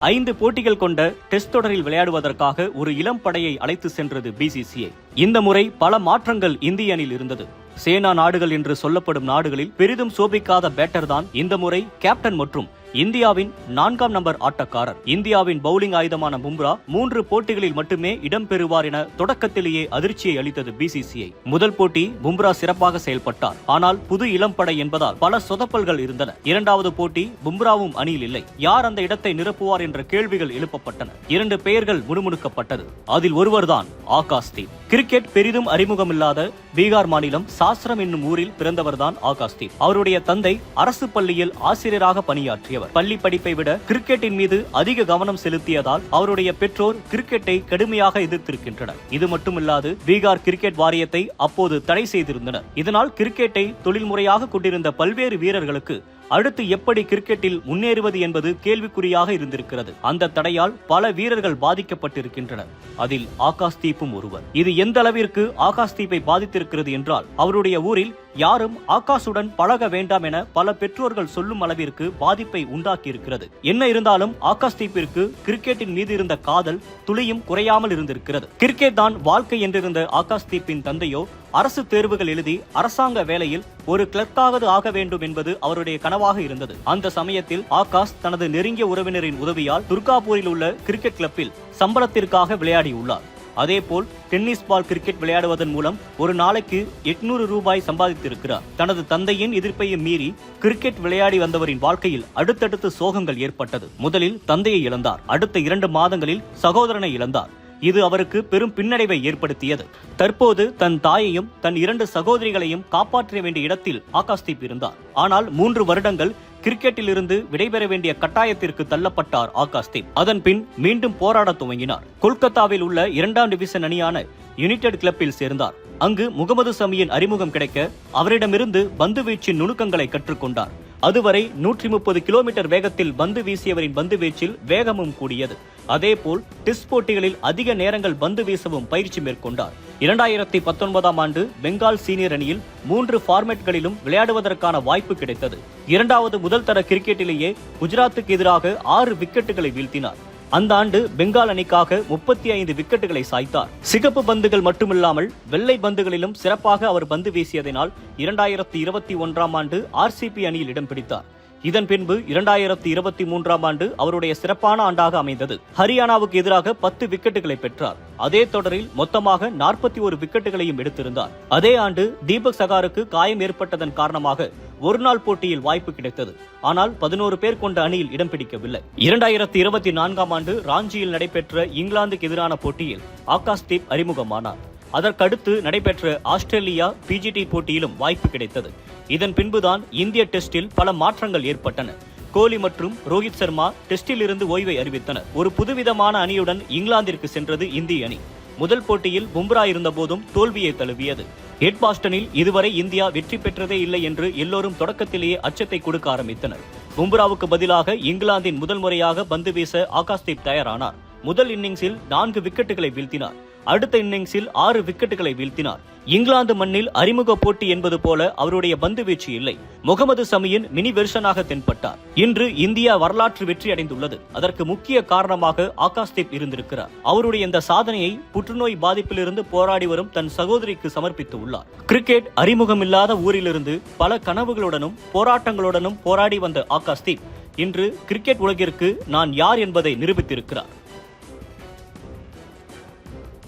ஐந்து போட்டிகள் கொண்ட டெஸ்ட் தொடரில் விளையாடுவதற்காக ஒரு இளம் படையை அழைத்து சென்றது பிசிசிஐ இந்த முறை பல மாற்றங்கள் இந்திய அணியில் இருந்தது. சேனா நாடுகள் என்று சொல்லப்படும் நாடுகளில் பெரிதும் சோபிக்காத பேட்டர் தான் இந்த முறை கேப்டன் மற்றும் இந்தியாவின் நான்காம் நம்பர் ஆட்டக்காரர். இந்தியாவின் பவுலிங் ஆயுதமான பும்ரா மூன்று போட்டிகளில் மட்டுமே இடம்பெறுவார் என தொடக்கத்திலேயே அதிர்ச்சியை அளித்தது பிசிசிஐ முதல் போட்டி பும்ரா சிறப்பாக செயல்பட்டார். ஆனால் புது இளம் படை என்பதால் பல சொதப்பல்கள் இருந்தன. இரண்டாவது போட்டி பும்ராவும் அணியில் இல்லை. யார் அந்த இடத்தை நிரப்புவார் என்ற கேள்விகள் எழுப்பப்பட்டன. இரண்டு பெயர்கள் முணுமுணுக்கப்பட்டது. அதில் ஒருவர்தான் ஆகாஷ் கிரிக்கெட் கிரிக்கெட் பெரிதும் அறிமுகமில்லாத பீகார் மாநிலம் சாஸ்திரம் என்னும் ஊரில் பிறந்தவர்தான் ஆகாஷ்தீப் அவருடைய தந்தை அரசு பள்ளியில் ஆசிரியராக பணியாற்றியவர். பள்ளி படிப்பை விட கிரிக்கெட்டின் மீது அதிக கவனம் செலுத்தியதால் அவருடைய பெற்றோர் கிரிக்கெட்டை கடுமையாக எதிர்த்திருக்கின்றனர். இது மட்டுமில்லாது பீகார் கிரிக்கெட் வாரியத்தை அப்போது தடை செய்திருந்தனர். இதனால் கிரிக்கெட்டை தொழில்முறையாக கொண்டிருந்த பல்வேறு வீரர்களுக்கு அடுத்து எப்படி கிரிக்கெட்டில் முன்னேறுவது என்பது கேள்விக்குறியாக இருந்திருக்கிறது. அந்த தடையால் பல வீரர்கள் பாதிக்கப்பட்டிருக்கின்றனர். அதில் ஆகாஷ் தீப்பும் ஒருவர். இது எந்த அளவிற்கு ஆகாஷ் தீப்பை பாதித்திருக்கிறது என்றால் அவருடைய ஊரில் யாரும் ஆகாஷுடன் பழக வேண்டாம் என பல பெற்றோர்கள் சொல்லும் அளவிற்கு பாதிப்பை உண்டாக்கியிருக்கிறது. என்ன இருந்தாலும் ஆகாஷ் தீப்பிற்கு கிரிக்கெட்டின் மீது இருந்த காதல் துளியும் குறையாமல் இருந்திருக்கிறது. கிரிக்கெட் தான் வாழ்க்கை என்றிருந்த ஆகாஷ் தீப்பின் தந்தையோ அரசு தேர்வுகள் எழுதி அரசாங்க வேலையில் ஒரு கிளர்க்காவது ஆக வேண்டும் என்பது அவருடைய கனவாக இருந்தது. அந்த சமயத்தில் ஆகாஷ் தனது நெருங்கிய உறவினரின் உதவியால் துர்காபூரில் உள்ள கிரிக்கெட் கிளப்பில் சம்பளத்திற்காக விளையாடியுள்ளார். அதேபோல் டென்னிஸ் பால் கிரிக்கெட் விளையாடுவதன் மூலம் ஒரு நாளைக்கு எட்நூறு ரூபாய் சம்பாதித்திருக்கிறார். தனது தந்தையின் எதிர்ப்பையும் மீறி கிரிக்கெட் விளையாடி வந்தவரின் வாழ்க்கையில் அடுத்தடுத்து சோகங்கள் ஏற்பட்டது. முதலில் தந்தையை இழந்தார். அடுத்த இரண்டு மாதங்களில் சகோதரனை இழந்தார். இது அவருக்கு பெரும் பின்னடைவை ஏற்படுத்தியது. தற்போது தன் தாயையும் தன் இரண்டு சகோதரிகளையும் காப்பாற்ற வேண்டிய இடத்தில் ஆகாஷ்தீப் இருந்தார். ஆனால் மூன்று வருடங்கள் கிரிக்கெட்டிலிருந்து விடைபெற வேண்டிய கட்டாயத்திற்கு தள்ளப்பட்டார் ஆகாஷ்தீப் அதன் பின் மீண்டும் போராட துவங்கினார். கொல்கத்தாவில் உள்ள இரண்டாம் டிவிஷன் அணியான யுனைடெட் கிளப்பில் சேர்ந்தார். அங்கு முகமது சமியின் அறிமுகம் கிடைக்க அவரிடமிருந்து பந்து வீச்சின் நுணுக்கங்களை கற்றுக்கொண்டார். அதுவரை நூற்றி முப்பது கிலோமீட்டர் வேகத்தில் பந்து வீசியவரின் பந்து வீச்சில் வேகமும் கூடியது. அதேபோல் டெஸ்ட் போட்டிகளில் அதிக நேரங்கள் பந்து வீசவும் பயிற்சி மேற்கொண்டார். இரண்டாயிரத்தி பத்தொன்பதாம் ஆண்டு பெங்கால் சீனியர் அணியில் மூன்று ஃபார்மேட்களிலும் விளையாடுவதற்கான வாய்ப்பு கிடைத்தது. இரண்டாவது முதல் தர கிரிக்கெட்டிலேயே குஜராத்துக்கு எதிராக ஆறு விக்கெட்டுகளை வீழ்த்தினார். அந்த ஆண்டு பெங்கால் அணிக்காக முப்பத்தி ஐந்து விக்கெட்டுகளை சாய்த்தார். சிகப்பு பந்துகள் மட்டுமில்லாமல் வெள்ளை பந்துகளிலும் சிறப்பாக அவர் பந்து வீசியதனால் இரண்டாயிரத்தி இருபத்தி ஒன்றாம் ஆண்டு ஆர்சிபி அணியில் இடம் பிடித்தார். இதன் பின்பு இரண்டாயிரத்தி இருபத்தி மூன்றாம் ஆண்டு அவருடைய சிறப்பான ஆண்டாக அமைந்தது. ஹரியானாவுக்கு எதிராக பத்து விக்கெட்டுகளை பெற்றார். அதே தொடரில் மொத்தமாக நாற்பத்தி ஒரு விக்கெட்டுகளையும் எடுத்திருந்தார். அதே ஆண்டு தீபக் சகாருக்கு காயம் ஏற்பட்டதன் காரணமாக ஒருநாள் போட்டியில் வாய்ப்பு கிடைத்தது. ஆனால் பதினோரு பேர் கொண்ட அணியில் இடம் பிடிக்கவில்லை. இரண்டாயிரத்தி இருபத்தி நான்காம் ஆண்டு ராஞ்சியில் நடைபெற்ற இங்கிலாந்துக்கு எதிரான போட்டியில் ஆகாஷ் தீப் அறிமுகமானார். அதற்கடுத்து நடைபெற்ற ஆஸ்திரேலியா பிஜிடி போட்டியிலும் வாய்ப்பு கிடைத்தது. இதன் பின்புதான் இந்திய டெஸ்டில் பல மாற்றங்கள் ஏற்பட்டன. கோலி மற்றும் ரோஹித் சர்மா டெஸ்டில் இருந்து ஓய்வை அறிவித்தனர். ஒரு புதுவிதமான அணியுடன் இங்கிலாந்திற்கு சென்றது இந்திய அணி. முதல் போட்டியில் பும்ரா இருந்தபோதும் தோல்வியை தழுவியது. ஹெட்பாஸ்டனில் இதுவரை இந்தியா வெற்றி பெற்றதே இல்லை என்று எல்லோரும் தொடக்கத்திலேயே அச்சத்தை கொடுக்க ஆரம்பித்தனர். பும்ராவுக்கு பதிலாக இங்கிலாந்தின் முதல் முறையாக பந்து வீச ஆகாஷ்தீப் தயாரானார். முதல் இன்னிங்ஸில் நான்கு விக்கெட்டுகளை வீழ்த்தினார். அடுத்த இன்னிங்ஸில் ஆறு விக்கெட்டுகளை வீழ்த்தினார். இங்கிலாந்து மண்ணில் அறிமுக போட்டி என்பது போல அவருடைய பந்து வீச்சு இல்லை. முகமது சமியின் மினி வெர்ஷனாக தென்பட்டார். இன்று இந்தியா வரலாற்று வெற்றி அடைந்துள்ளது அதற்கு முக்கிய காரணமாக ஆகாஷ்தீப் இருந்திருக்கிறார். அவருடைய இந்த சாதனையை புற்றுநோய் பாதிப்பிலிருந்து போராடி வரும் தன் சகோதரிக்கு சமர்ப்பித்து உள்ளார். கிரிக்கெட் அறிமுகமில்லாத ஊரிலிருந்து பல கனவுகளுடனும் போராட்டங்களுடனும் போராடி வந்த ஆகாஷ்தீப் இன்று கிரிக்கெட் உலகிற்கு நான் யார் என்பதை நிரூபித்திருக்கிறார்.